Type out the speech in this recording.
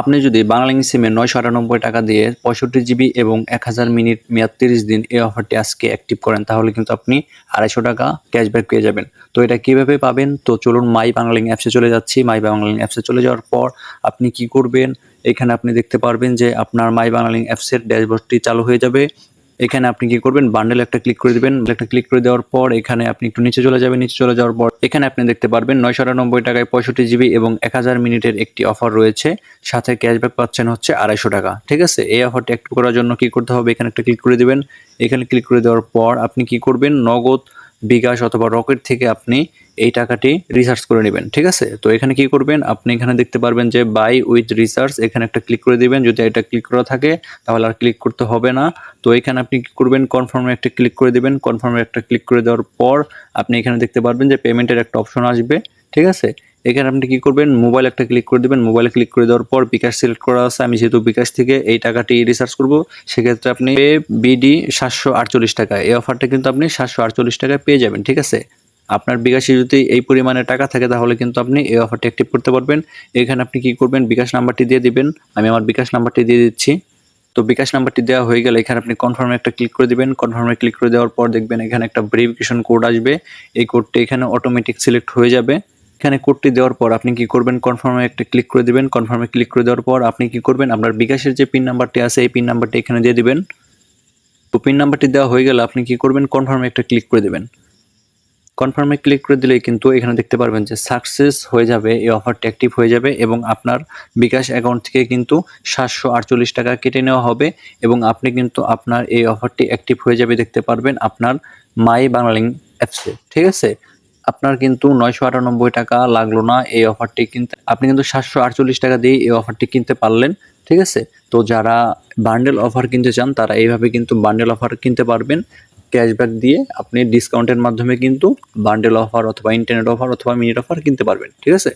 আপনি যদি বাংলালিং সিমে নয়শো আটানব্বই টাকা দিয়ে পঁয়ষট্টি জিবি এবং এক হাজার মিনিট মেয়াদ তিরিশ দিন এই অফারটি আজকে অ্যাক্টিভ করেন, তাহলে কিন্তু আপনি আড়াইশো টাকা ক্যাশব্যাক পেয়ে যাবেন। তো এটা কীভাবে পাবেন? তো চলুন মাই বাংলিং অ্যাপসে চলে যাচ্ছি। মাই বাংলিং অ্যাপসে চলে যাওয়ার পর আপনি কি করবেন? এখানে আপনি দেখতে পারবেন যে আপনার মাই বাংলালিং অ্যাপসের ড্যাশবোর্ডটি চালু হয়ে যাবে। এখানে আপনি কি করবেন? বান্ডেল একটা ক্লিক করে দিবেন। একটা ক্লিক করে দেওয়ার পর এখানে আপনি একটু নিচে চলে যাবেন। নিচে চলে যাওয়ার পর এখানে আপনি দেখতে পারবেন নয়শো আটানব্বই টাকায় পঁয়ষট্টি জিবি এবং এক হাজার মিনিটের একটি অফার রয়েছে। সাথে ক্যাশব্যাক পাচ্ছেন হচ্ছে আড়াইশো টাকা। ঠিক আছে? এই অফারটি অ্যাক্টিভ করার জন্য কি করতে হবে? এখানে একটা ক্লিক করে দিবেন। এখানে ক্লিক করে দেওয়ার পর আপনি কি করবেন? নগদ বিকাশ অথবা রকেট থেকে আপনি এই টাকাটি রিসার্চ করে নেবেন, ঠিক আছে? তো এখানে কি করবেন? আপনি এখানে দেখতে পারবেন যে বাই উইথ রিসার্চ এখানে একটা ক্লিক করে দিবেন। যদি এটা ক্লিক করা থাকে, তাহলে আর ক্লিক করতে হবে না। তো এখানে আপনি কী করবেন? কনফার্মে একটা ক্লিক করে দিবেন। কনফার্মে একটা ক্লিক করে দেওয়ার পর আপনি এখানে দেখতে পারবেন যে পেমেন্টের একটা অপশন আসবে। ঠিক আছে? এখানে আপনি কি করবেন? মোবাইল একটা ক্লিক করে দিবেন। মোবাইলে ক্লিক করে দেওয়ার পর বিকাশ সিলেক্ট করা আছে। আমি যেহেতু বিকাশ থেকে এই টাকাটি রিসার্চ করব, সেক্ষেত্রে আপনি বিডি সাতশো আটচল্লিশ টাকা। এই অফারটা কিন্তু আপনি সাতশো আটচল্লিশ টাকায় পেয়ে যাবেন, ঠিক আছে? আপনার বিকাশে যদি এই পরিমাণে টাকা থাকে, তাহলে কিন্তু আপনি এই অফারটি অ্যাক্টিভ করতে পারবেন। এখানে আপনি কি করবেন? বিকাশ নাম্বারটি দিয়ে দিবেন। আমি আমার বিকাশ নাম্বারটি দিয়ে দিচ্ছি। তো বিকাশ নাম্বারটি দেওয়া হয়ে গেলে এখানে আপনি কনফার্মে একটা ক্লিক করে দিবেন। কনফার্মে ক্লিক করে দেওয়ার পর দেখবেন এখানে একটা ভেরিফিকেশন কোড আসবে। এই কোডটি এখানে অটোমেটিক সিলেক্ট হয়ে যাবে। এখানে কোডটি দেওয়ার পর আপনি কি করবেন? কনফার্মে একটা ক্লিক করে দিবেন। কনফার্মে ক্লিক করে দেওয়ার পর আপনি কি করবেন? আপনার বিকাশের যে পিন নাম্বারটি আছে, এই পিন নাম্বারটি এখানে দিয়ে দিবেন। তো পিন নাম্বারটি দেওয়া হয়ে গেলে আপনি কি করবেন? কনফার্মে একটা ক্লিক করে দেবেন। কনফার্মে ক্লিক করে দিলেই কিন্তু এখানে দেখতে পারবেন যে সাকসেস হয়ে যাবে, এই অফারটি অ্যাক্টিভ হয়ে যাবে এবং আপনার বিকাশ অ্যাকাউন্ট থেকে কিন্তু সাতশো আটচল্লিশ টাকা কেটে নেওয়া হবে এবং আপনি কিন্তু আপনার এই অফারটি অ্যাক্টিভ হয়ে যাবে দেখতে পারবেন আপনার মাই বাংলালিং অ্যাপসে। ঠিক আছে? আপনার কিন্তু নয়শো আটানব্বই টাকা লাগল না এই অফারটি কিনতে। আপনি কিন্তু সাতশো আটচল্লিশ টাকা দিয়ে এই অফারটি কিনতে পারলেন, ঠিক আছে? তো যারা বান্ডেল অফার কিনতে চান, তারা এইভাবে কিন্তু বান্ডেল অফার কিনতে পারবেন। ক্যাশব্যাক দিয়ে আপনি ডিসকাউন্টের মাধ্যমে কিন্তু বান্ডেল অফার অথবা ইন্টারনেট অফার অথবা মিনিট অফার কিনতে পারবেন, ঠিক আছে?